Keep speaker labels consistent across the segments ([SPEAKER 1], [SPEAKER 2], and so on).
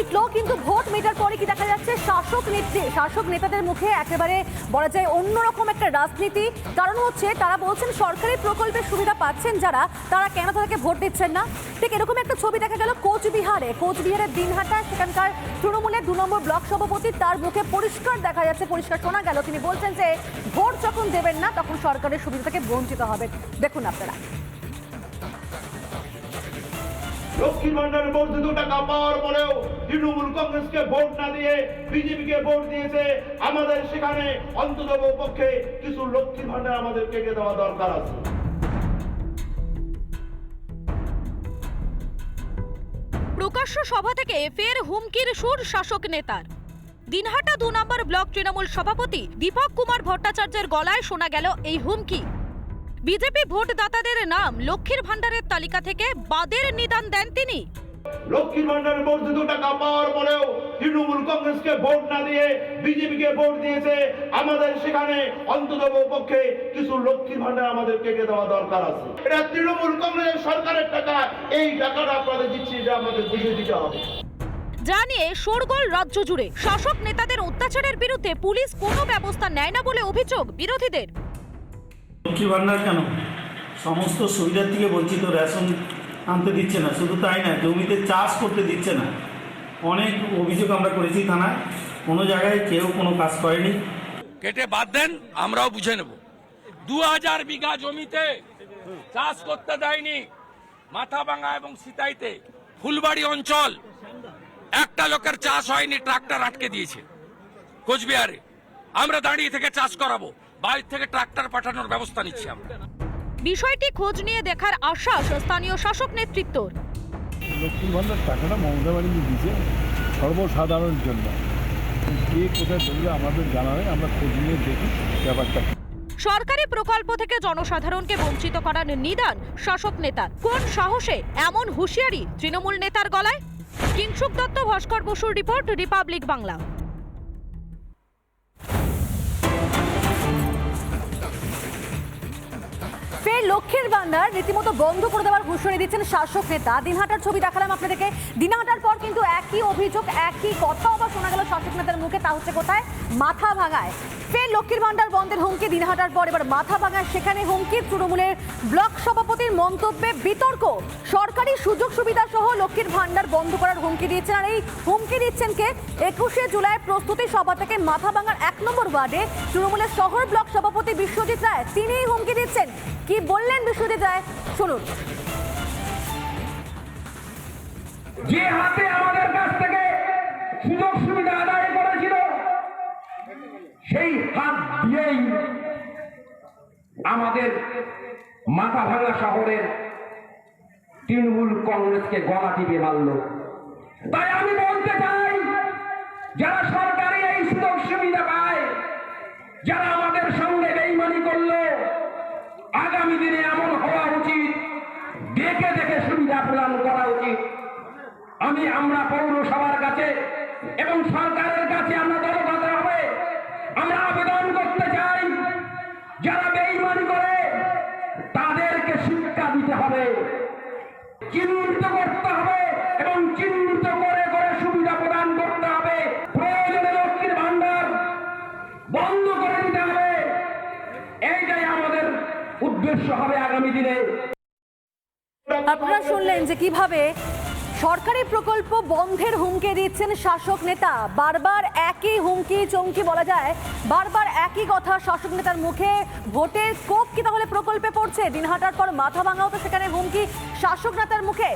[SPEAKER 1] মিটলো কিন্তু ভোট মেটার পরে কি দেখা যাচ্ছে? শাসক নেত্রী শাসক নেতাদের মুখে একেবারে বলা যায় অন্যরকম একটা রাজনীতি। কারণ হচ্ছে তারা বলছেন সরকারি প্রকল্পের সুবিধা পাচ্ছেন যারা, তারা কেন তাদেরকে ভোট দিচ্ছেন না? ঠিক এরকম একটা ছবি দেখা গেল কোচবিহারে। কোচবিহারের দিনহাটা সেখানকার তৃণমূলের দু নম্বর ব্লক সভাপতি তার মুখে পরিষ্কার দেখা যাচ্ছে, পরিষ্কার শোনা গেল। তিনি বলছেন যে ভোট যখন দেবেন না, তখন সরকারের সুবিধা থেকে বঞ্চিত হবে দেখুন আপনারা।
[SPEAKER 2] লক্ষ্মীর ভান্ডারের দু টাকা পাওয়ার পরেও তৃণমূল কংগ্রেসকে ভোট না দিয়ে বিজেপিকে ভোট দিয়েছে। আমাদের সেখানে অন্তত পক্ষে কিছু লক্ষ্মীর ভান্ডার আমাদের কেটে দেওয়া দরকার আছে।
[SPEAKER 3] প্রকাশ্য সভা থেকে ফের হুমকির সুর শাসক নেতার। দিনহাটা দু নম্বর ব্লক তৃণমূল সভাপতি দীপক কুমার ভট্টাচার্যের গলায় শোনা গেল এই হুমকি। বিজেপি ভোটদাতাদের নাম লক্ষ্মীর ভাণ্ডারের তালিকা থেকে বাদের নিদান দেন তিনি।
[SPEAKER 2] লক্ষ্মীর ভান্ডারের দু টাকা পাওয়ার পরেও তৃণমূল কংগ্রেসকে ভোট না দিয়ে বিজেপিকে ভোট দিয়েছে। আমাদের সেখানে অন্তত পক্ষে কিছু লক্ষ্মীর ভান্ডার আমাদের কেটে দেওয়া দরকার আছে। এটা তৃণমূল কংগ্রেসের সরকারের টাকা। এই টাকাটা আপনাদের দিচ্ছি এটা আমাদের বুঝিয়ে দিতে হবে।
[SPEAKER 3] যা নিয়ে শোরগোল রাজ্য জুড়ে। শাসক নেতাদের অত্যাচারের বিরুদ্ধে পুলিশ কোনো ব্যবস্থা নেয় না বলে অভিযোগ বিরোধীদের।
[SPEAKER 4] লক্ষ্মী ভাণ্ডার কেন? সমস্ত সুবিধার থেকে বঞ্চিত রেশন আনতে দিচ্ছে না, শুধু তাই না, জমিতে চাষ করতে দিচ্ছে না। অনেক অভিযোগ আমরা করেছি থানায়, কোনো জায়গায় কেউ কোনো কাজ করেনি।
[SPEAKER 5] কেটে বাদ দেন, আমরাও বুঝে নেব। দু হাজার বিঘা জমিতে চাষ করতে দেয়নি মাথাভাঙা এবং সিতাইতে ফুলবাড়ি অঞ্চল। একটা লোকের চাষ হয়নি, ট্রাক্টর আটকে দিয়েছে। কোচবিহারে। আমরা দাঁড়িয়ে থেকে চাষ করাবো। বাইরে থেকে ট্রাক্টর পাঠানোর ব্যবস্থা নিচ্ছি আমরা।
[SPEAKER 3] বিষয়টি খোঁজ নিয়ে দেখার আশ্বাস স্থানীয় শাসক নেতৃত্বর।
[SPEAKER 6] লক্ষ্মীর ভান্ডার টাকাটা মমতা ব্যানার্জি দিয়েছে সর্বসাধারণের জন্য। কে কোথায় ধরলে আমাদের জানা হয় আমরা খোঁজ নিয়ে দেখি ব্যাপারটা।
[SPEAKER 3] সরকারি প্রকল্প থেকে জনসাধারণকে বঞ্চিত করার নিদান শাসক নেতার। কোন সাহসে এমন হুঁশিয়ারি তৃণমূল নেতার গলায়? কিংসুক দত্ত ভাস্কর বসুর রিপোর্ট রিপাবলিক বাংলা।
[SPEAKER 1] ফের লক্ষ্মীর ভান্ডার রীতিমতো বন্ধ করে দেওয়ার ঘোষণা দিচ্ছেন শাসক নেতা। দিনহাটার ছবি দেখালাম আপনাদেরকে। দিনহাটার পর কিন্তু একই অভিযোগ, একই কথাও আবার শোনা গেল শাসক নেতার মুখে। তা হচ্ছে কোথায়? মাথা ভাঙায়। ফের লক্ষ্মীর ভান্ডার বন্ধের হুমকি দিনহাটার পর। এবার মাথা ভাঙায় সেখানে হুমকি। তৃণমূলের ব্লক সভাপতির মন্তব্যে বিতর্ক। সরকারি সুযোগ সুবিধা সহ লক্ষ্মীর ভান্ডার বন্ধ করার হুমকি দিয়েছেন। আর এই হুমকি দিচ্ছেন কে? একুশে জুলাই প্রস্তুতি সভা থেকে মাথা ভাঙার এক নম্বর ওয়ার্ডে তৃণমূলের শহর ব্লক সভাপতি বিশ্বজিৎ রায়। তিনিই হুমকি দিচ্ছেন। কি বললেন বিশ্বজিৎ রায় শুনুন।
[SPEAKER 7] যে হাতে আমাদের কাছ থেকে সুযোগ সুবিধা আদায় করেছিল, সেই হাত দিয়েই আমাদের মাথা ভাঙা শহরের তৃণমূল কংগ্রেসকে গলা টিপে মারল। তাই আমি বলতে চাই, যারা সরকারি এই সুযোগ সুবিধা পায়, যারা আমাদের সঙ্গে বেইমানি করল আগামী দিনে এমন হওয়া উচিত দেখে দেখে সুবিধা প্রদান করা উচিত। আমি, আমরা পৌরসভার কাছে এবং সরকারের কাছে আমরা দলগত হবে আমরা আবেদন করতে চাই, যারা বেইমানি করে, তাদেরকে শিক্ষা দিতে হবে। চিহ্নিত করতে হবে এবং চিহ্নিত করে করে সুবিধা প্রদান করতে হবে প্রয়োজনে লক্ষ্মীর ভান্ডার বন্ধ করে দিতে হবে এইটাই আমাদের উদ্দেশ্য হবে আগামী দিনে
[SPEAKER 1] আপনারা শুনলেন যে কীভাবে সরকারি প্রকল্প বন্ধের হুমকি দিচ্ছেন শাসক নেতা। বারবার একই হুমকি চমকি বলা যায়। বারবার একই কথা শাসক নেতার মুখে। ভোটের কোপ কি তাহলে প্রকল্পে পড়ছে? দিনহাটার পর মাথা ভাঙাও তো সেখানে হুমকি শাসক নেতার মুখে।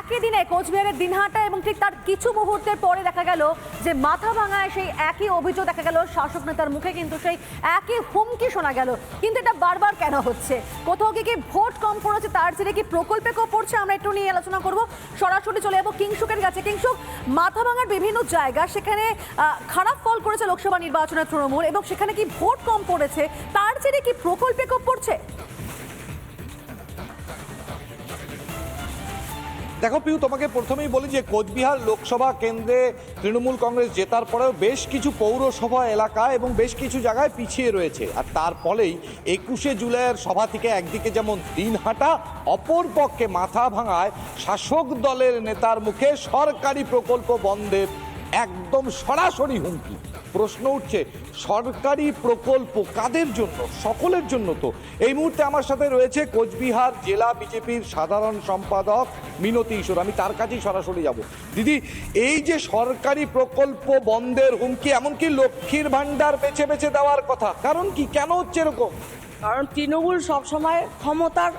[SPEAKER 1] একই দিনে কোচবিহারের দিনহাটা এবং ঠিক তার কিছু মুহূর্তের পরে দেখা গেল যে মাথা ভাঙায় সেই একই অভিযোগ দেখা গেল শাসক নেতার মুখে, কিন্তু সেই একই হুমকি শোনা গেল। কিন্তু এটা বারবার কেন হচ্ছে? কোথাও কি কি ভোট কম পড়েছে? তার ছেড়ে কি প্রকল্পে কম পড়ছে? আমরা একটু নিয়ে আলোচনা করব। সরাসরি চলে যাব কিংসুকের কাছে। কিংশুক মাথা ভাঙার বিভিন্ন জায়গা, সেখানে খারাপ ফল করেছে লোকসভা নির্বাচনের তৃণমূল, এবং সেখানে কি ভোট কম পড়েছে, তার জেরে কি প্রকল্পে কম পড়ছে?
[SPEAKER 8] দেখো পিউ, তোমাকে প্রথমেই বলি যে কোচবিহার লোকসভা কেন্দ্রে তৃণমূল কংগ্রেস জেতার পরেও বেশ কিছু পৌরসভা এলাকা এবং বেশ কিছু জায়গায় পিছিয়ে রয়েছে। আর তার ফলেই একুশে জুলাইয়ের সভা থেকে একদিকে যেমন দিনহাটা অপর পক্ষে মাথা ভাঙায় শাসক দলের নেতার মুখে সরকারি প্রকল্প বন্ধের একদম সরাসরি হুমকি। প্রশ্ন উঠছে, সরকারি প্রকল্প কাদের জন্য, সকলের জন্য তো? এই মুহূর্তে আমার সাথে রয়েছে কোচবিহার জেলা বিজেপির সাধারণ সম্পাদক মিনতি ঈশ্বর। আমি তার কাছেই সরাসরি যাব। দিদি, এই যে সরকারি প্রকল্প বন্ধের হুমকি, এমনকি লক্ষ্মীর ভাণ্ডার বেছে বেছে দেওয়ার কথা, কারণ কি? কেন হচ্ছে এরকম?
[SPEAKER 9] কারণ তৃণমূল সবসময় ক্ষমতার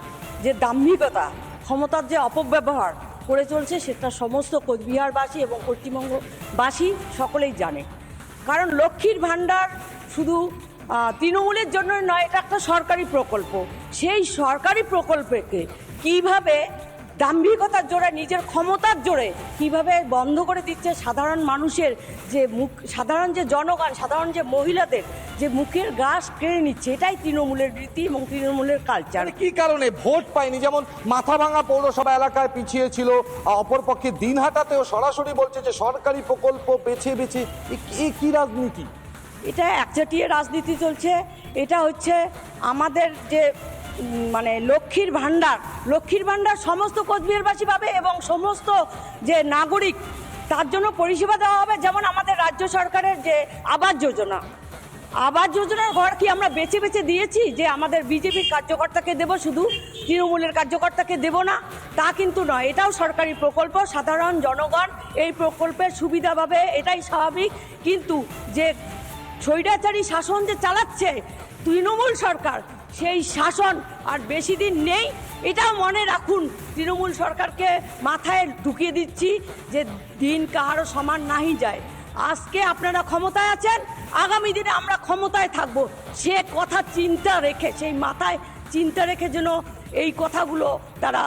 [SPEAKER 9] যে দাম্ভিকতা, ক্ষমতার যে অপব্যবহার করে চলছে, সেটা সমস্ত কোচবিহারবাসী এবং পশ্চিমবঙ্গবাসী সকলেই জানে। কারণ লক্ষ্মীর ভাণ্ডার শুধু তৃণমূলের জন্য নয়, এটা একটা সরকারি প্রকল্প। সেই সরকারি প্রকল্পকে কীভাবে দাম্ভিকতার জোরে নিজের ক্ষমতার জোরে কীভাবে বন্ধ করে দিচ্ছে সাধারণ মানুষের যে মুখ সাধারণ যে জনগণ সাধারণ যে মহিলাদের যে মুখের গাছ কেড়ে নিচ্ছে এটাই তৃণমূলের রীতি এবং তৃণমূলের কালচার
[SPEAKER 8] মানে কি কারণে ভোট পায়নি? যেমন মাথাভাঙা পৌরসভা এলাকায় পিছিয়ে ছিল অপরপক্ষে দিনহাটাতেও সরাসরি বলছে যে সরকারি প্রকল্প বেছে বেছে এ- কি রাজনীতি?
[SPEAKER 9] এটা একচাটিয়ে রাজনীতি চলছে। এটা হচ্ছে আমাদের যে মানে লক্ষ্মীর ভাণ্ডার লক্ষ্মীর ভাণ্ডার সমস্ত কোচবিহারবাসী পাবে এবং সমস্ত যে নাগরিক, তার জন্য পরিষেবা দেওয়া হবে যেমন আমাদের রাজ্য সরকারের যে আবাস যোজনা। আবাস যোজনার ঘর কি আমরা বেছে বেছে দিয়েছি যে আমাদের বিজেপির কার্যকর্তাকে দেব শুধু, তৃণমূলের কার্যকর্তাকে দেব না? তা কিন্তু নয়, এটাও সরকারি প্রকল্প, সাধারণ জনগণ এই প্রকল্পের সুবিধা পাবে, এটাই স্বাভাবিক। কিন্তু যে স্বৈরাচারী শাসন যে চালাচ্ছে তৃণমূল সরকার সেই শাসন আর বেশি দিন নেই এটাও মনে রাখুন তৃণমূল সরকারকে মাথায় ঢুকিয়ে দিচ্ছি যে দিন কাহারও সমান নাহি যায়। আজকে আপনারা ক্ষমতায় আছেন আগামী দিনে আমরা ক্ষমতায় থাকব। সে কথা চিন্তা রেখে সেই মাথায় চিন্তা রেখে যেন এই কথাগুলো তারা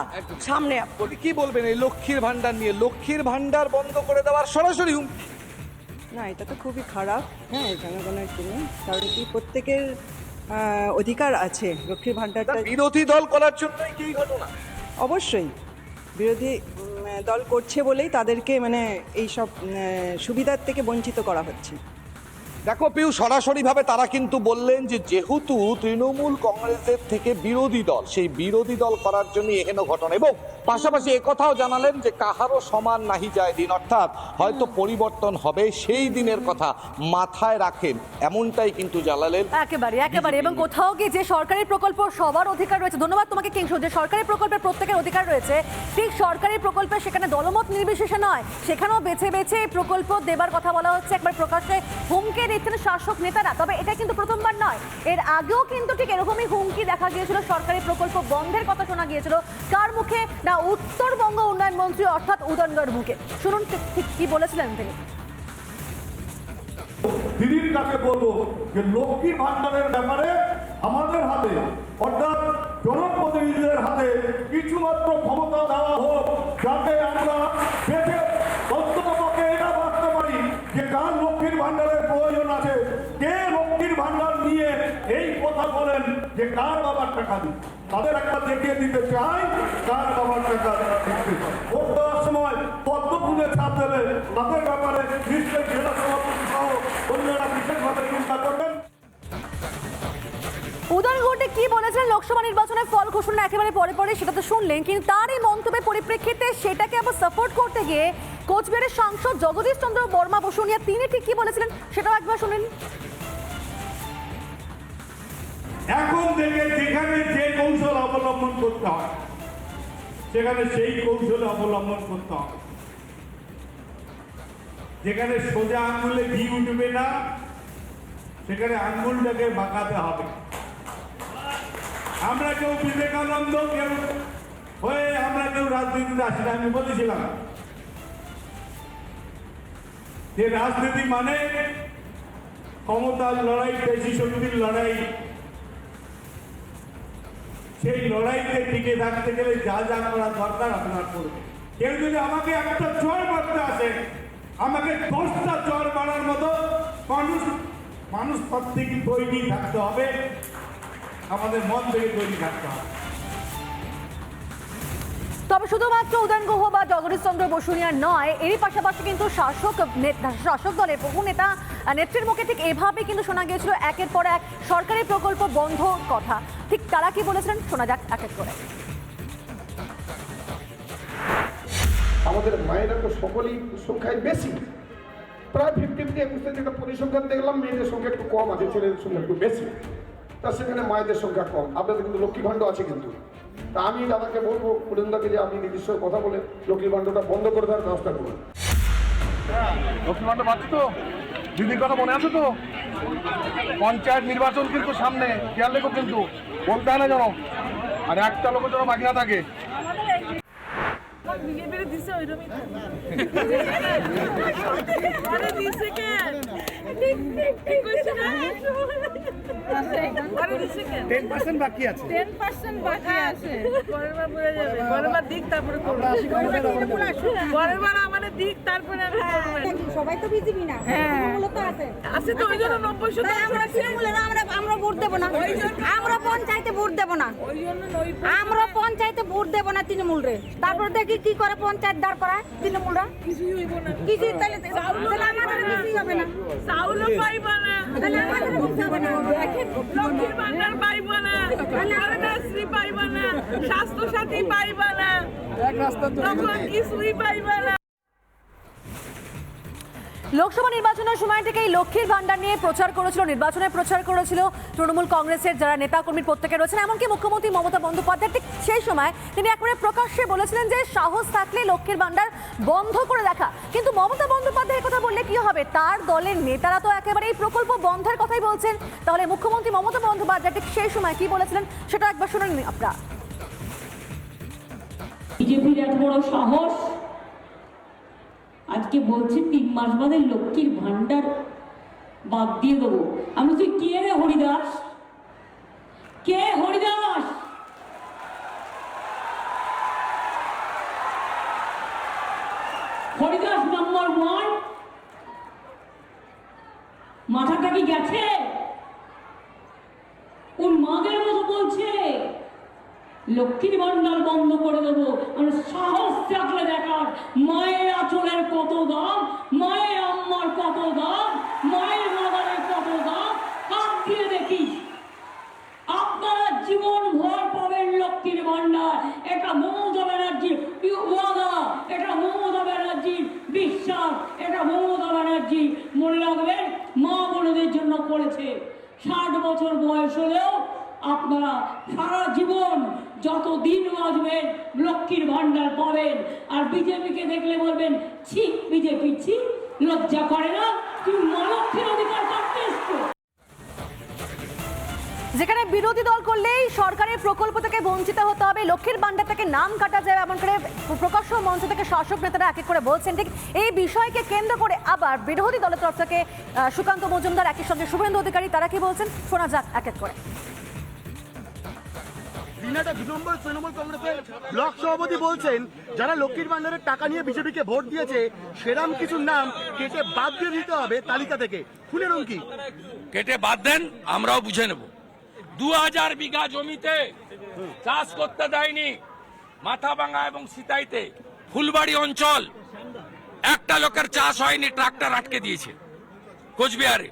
[SPEAKER 9] সামনে
[SPEAKER 8] কি বলবেন এই লক্ষ্মীর ভান্ডার নিয়ে? লক্ষ্মীর ভাণ্ডার বন্ধ করে দেওয়ার সরাসরি হুমকি।
[SPEAKER 10] না এটা তো খুবই খারাপ। হ্যাঁ জনগণের জন্য। কারণ কি প্রত্যেকের অধিকার আছে লক্ষ্মীর ভাণ্ডারটা
[SPEAKER 8] বিরোধী দল করার জন্যই কি ঘটনা
[SPEAKER 10] অবশ্যই। বিরোধী দল করছে বলেই তাদেরকে মানে এই সব সুবিধার থেকে বঞ্চিত করা হচ্ছে।
[SPEAKER 8] দেখো পিউ সরাসরিভাবে তারা কিন্তু বললেন যে যেহেতু তৃণমূল কংগ্রেসের থেকে বিরোধী দল সেই বিরোধী দল করার জন্য এহেন ঘটনা। এবং পাশাপাশি একথাও জানালেন যে কাহারও সমান নাহি যায় দিন। অর্থাৎ হয়তো পরিবর্তন হবে সেই দিনের কথা মাথায় রাখেন এমনটাই কিন্তু জানালেন।
[SPEAKER 1] একেবারে একেবারে। এবং কোথাও কি যে সরকারি প্রকল্প সবার অধিকার রয়েছে ধন্যবাদ তোমাকে কিংশু যে সরকারি প্রকল্পের প্রত্যেকের অধিকার রয়েছে ঠিক সরকারি প্রকল্পে সেখানে দলমত নির্বিশেষে নয় সেখানেও বেছে বেছে এই প্রকল্প দেবার কথা বলা হচ্ছে। একবার প্রকাশ্যে হুমকি দিচ্ছেন শাসক নেতারা তবে এটা কিন্তু প্রথমবার নয়। এর আগেও কিন্তু ঠিক এরকমই হুমকি দেখা গিয়েছিল সরকারি প্রকল্প বন্ধের কথা শোনা গিয়েছিল। কার মুখে না উত্তরবঙ্গ উন্নয়ন মন্ত্রী অর্থাৎ উদয়নগড় মুখে শুনুন ঠিক কি বলেছিলেন তিনি।
[SPEAKER 6] দিদির কাছে বলব? যে লক্ষ্মী ভান্ডারের ব্যাপারে আমাদের হাতে, অর্থাৎ জনপ্রতিনিধিদের হাতে কিছুমাত্র ক্ষমতা দেওয়া হোক যাতে আমরা বেঁচে অন্ততপক্ষে এটা ভাবতে পারি যে কার লক্ষ্মীর ভাণ্ডারের প্রয়োজন আছে কে লক্ষ্মীর ভাণ্ডার নিয়ে এই কথা বলেন যে কার বাবার টাকা দিন তাদের একটা দেখিয়ে দিতে চাই, কার বাবার টাকা ভোট দেওয়ার সময় পদ্ম ফুলে ছাপ দেবে তাদের ব্যাপারে নিশ্চয়ই জেলা সভাপতি সহ অন্যরা বিশেষভাবে চিন্তা করবেন।
[SPEAKER 1] ঘটে কি বলেছেন? লোকসভা নির্বাচনের ফল ঘোষণা একেবারে পরে পরে সেটা তো শুনলেন, কিন্তু তার এই মন্তব্যের পরিপ্রেক্ষিতে সেটাকে আবার সাপোর্ট করতে গিয়ে কোচবিহারের সাংসদ জগদীশ চন্দ্র বর্মা বসুনিয়া তিনি ঠিক কি বলেছিলেন সেটাও একবার শুনেন।
[SPEAKER 6] এখন থেকে যেখানে যে কৌশল অবলম্বন করতে হয়, সেখানে সেই কৌশল অবলম্বন করতে হবে। যেখানে সোজা আঙ্গুলে ঘি উঠবে না, সেখানে আঙ্গুলটাকে বাঁকাতে হবে। আমরা কেউ বিবেকানন্দ, কেউ হয়ে আমরা কেউ রাজনীতিতে আসি না আমি বলেছিলাম। যে রাজনীতি মানে ক্ষমতার লড়াই পেশি শক্তির লড়াই। সেই লড়াইতে টিকে থাকতে গেলে যা যা করা দরকার আপনার করবে কেউ যদি আমাকে একটা চর মারতে আসে, আমাকে দশটা চর মারার মতো মানুষ মানুষ থেকে তৈরি থাকতে হবে। আমাদের মন থেকে তৈরি থাকতে হবে।
[SPEAKER 1] তবে শুধুমাত্র উদয়ন গুহ বা জগদীশ চন্দ্র বসুনিয়ার নয়, এরই পাশাপাশি কিন্তু শাসক শাসক দলের বহু নেতা নেত্রীর মুখে ঠিক এভাবে কিন্তু শোনা গিয়েছিল একের পর এক সরকারি প্রকল্প বন্ধ কথা। ঠিক তারা কি বলেছিলেন? শোনা যাক এক এক করে।
[SPEAKER 11] আমাদের মায়েরা তো সকলেই সংখ্যায় বেশি। প্রায় ফিফটি ফিফটি একুশে যেটা পরিসংখ্যান দেখলাম, মেয়েদের সংখ্যা একটু কম আছে, ছেলেদের সংখ্যা একটু বেশি। তা সেখানে মায়েদের সংখ্যা কম। আপনাদের কিন্তু লক্ষ্মী ভাণ্ড আছে কিন্তু। তা আমি দাদাকে বলব পুরেন্দাকে যে আপনি নির্দিষ্ট কথা বলে লক্ষ্মী ভাণ্ডটা বন্ধ করে দেওয়ার ব্যবস্থা করুন।
[SPEAKER 12] লক্ষ্মী ভাণ্ডার পাচ্ছি তো? দিদির কথা মনে আছে তো? পঞ্চায়েত নির্বাচন কিন্তু সামনে খেয়াল রেখো কিন্তু। বলতে হয় না যেন। আর একটা লোক যেন বাকি না থাকে। বিহেভিয়ারে দিছে ওইরকমই
[SPEAKER 13] আছে। 10% হ্যাঁ। পরের বার বুঝে যাবে। পরের দিক তারপরে করব সবাই তো বিজেপি না তৃণমূলও তো আছে। আছে তো ওই জন্য নব্বই আমরা তৃণমূলের আমরা আমরা ভোট দেবো না। আমরা পঞ্চায়েতে ভোট দেবো না। আমরা পঞ্চায়েতে ভোট দেবো না তৃণমূল রে তারপর দেখি কি করে পঞ্চায়েত দাঁড় করায় তৃণমূলরা। কিছুই হইব না। কিছুই তাহলে তাহলে আমাদের কিছুই হবে না। চাউলও পাইব না। তাহলে আমাদের কিছুই হবে না। লক্ষ্মীর ভান্ডার পাইব না। কন্যাশ্রী পাইব না। স্বাস্থ্য সাথী পাইব না। তখন কিছুই পাইব না।
[SPEAKER 1] লোকসভা নির্বাচনের সময় থেকেই লক্ষ্মীর ভান্ডার নিয়ে প্রচার করেছিল নির্বাচনে প্রচার করেছিল তৃণমূল কংগ্রেসের যারা নেতাকর্মীর প্রত্যেকে রয়েছেন, এমনকি মুখ্যমন্ত্রী মমতা বন্দ্যোপাধ্যায় ঠিক সেই সময় তিনি একবারে প্রকাশ্যে বলেছিলেন যে সাহস থাকলে লক্ষ্মীর ভান্ডার বন্ধ করে দেখা কিন্তু মমতা বন্দ্যোপাধ্যায় কথা বললে কি হবে? তার দলের নেতারা তো একেবারে এই প্রকল্প বন্ধের কথাই বলছেন। তাহলে মুখ্যমন্ত্রী মমতা বন্দ্যোপাধ্যায় ঠিক সেই সময় কি বলেছিলেন সেটা একবার শুনে নিন আপনারা।
[SPEAKER 14] বিজেপির এত বড় সাহস আজকে বলছে, তিন মাস বাদে লক্ষ্মীর ভান্ডার বাদ দিয়ে দেবো। আমি তুই কে রে হরিদাস কে হরিদাস হরিদাস নাম্বার ওয়ান মাথাটা কি গেছে ওর মাদের মতো বলছে লক্ষ্মীর ভান্ডার বন্ধ করে দেবো। মানে সাহস থাকলে দেখার, মায়ের আচলের কত দাম, মায়ের আম্মার কত দাম, মায়ের মাদারের কত দাম কাপ দিয়ে দেখিস আপনারা জীবন ভর পাবেন লক্ষ্মীর ভান্ডার। এটা মমতা ব্যানার্জির ওয়াদা। এটা মমতা ব্যানার্জির বিশ্বাস। এটা মমতা ব্যানার্জি মনে রাখবেন, মা বোনদের জন্য করেছে। ষাট বছর বয়স হলেও আপনারা সারা জীবন যত দিন বাঁচবেন, লক্ষ্মীর ভান্ডার পাবেন। আর বিজেপিকে দেখলে বলবেন, ছি, বিজেপি, ছি, লজ্জা করে না অধিকার
[SPEAKER 1] যেখানে বিরোধী দল করলেই সরকারের প্রকল্প থেকে বঞ্চিত হতে হবে, লক্ষ্মীর ভান্ডার থেকে নাম কাটা যায় এমন করে প্রকাশ্য মঞ্চ থেকে শাসক নেতারা এক এক করে বলছেন। ঠিক এই বিষয়কে কেন্দ্র করে আবার বিরোধী দলের তরফ থেকে সুকান্ত মজুমদার একই সঙ্গে শুভেন্দু অধিকারী, তারা কি বলছেন? শোনা যাক এক এক করে।
[SPEAKER 12] দিনাটা দু নম্বর তৃণমূল কংগ্রেসের ব্লক সভাপতি বলছেন, যারা লক্ষ্মীর ভান্ডারের টাকা নিয়ে বিজেপিকে ভোট দিয়েছে, সেরাম কিছু নাম কেটে বাদ দিয়ে দিতে হবে তালিকা থেকে। শুনে কি
[SPEAKER 5] কেটে বাদ দেন, আমরাও বুঝে নেব। দু হাজার বিঘা জমিতে চাষ করতে দেয়নি মাথাভাঙা এবং সিতাইতে ফুলবাড়ি অঞ্চল। একটা লোকের চাষ হয়নি, ট্রাক্টর আটকে দিয়েছে কোচবিহারে।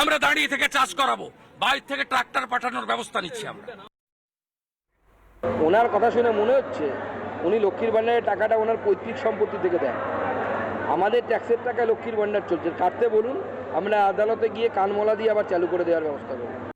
[SPEAKER 5] আমরা দাঁড়িয়ে থেকে চাষ করাবো বাইরে থেকে ট্রাক্টর পাঠানোর ব্যবস্থা নিচ্ছি আমরা।
[SPEAKER 15] ওনার কথা শুনে মনে হচ্ছে উনি লক্ষ্মীর ভাণ্ডারের টাকাটা ওনার পৈতৃক সম্পত্তি থেকে দেন। আমাদের ট্যাক্সের টাকায় লক্ষ্মীর ভাণ্ডার চলছে। কাটতে বলুন, আমরা আদালতে গিয়ে কানমলা দিয়ে আবার চালু করে দেওয়ার ব্যবস্থা করব।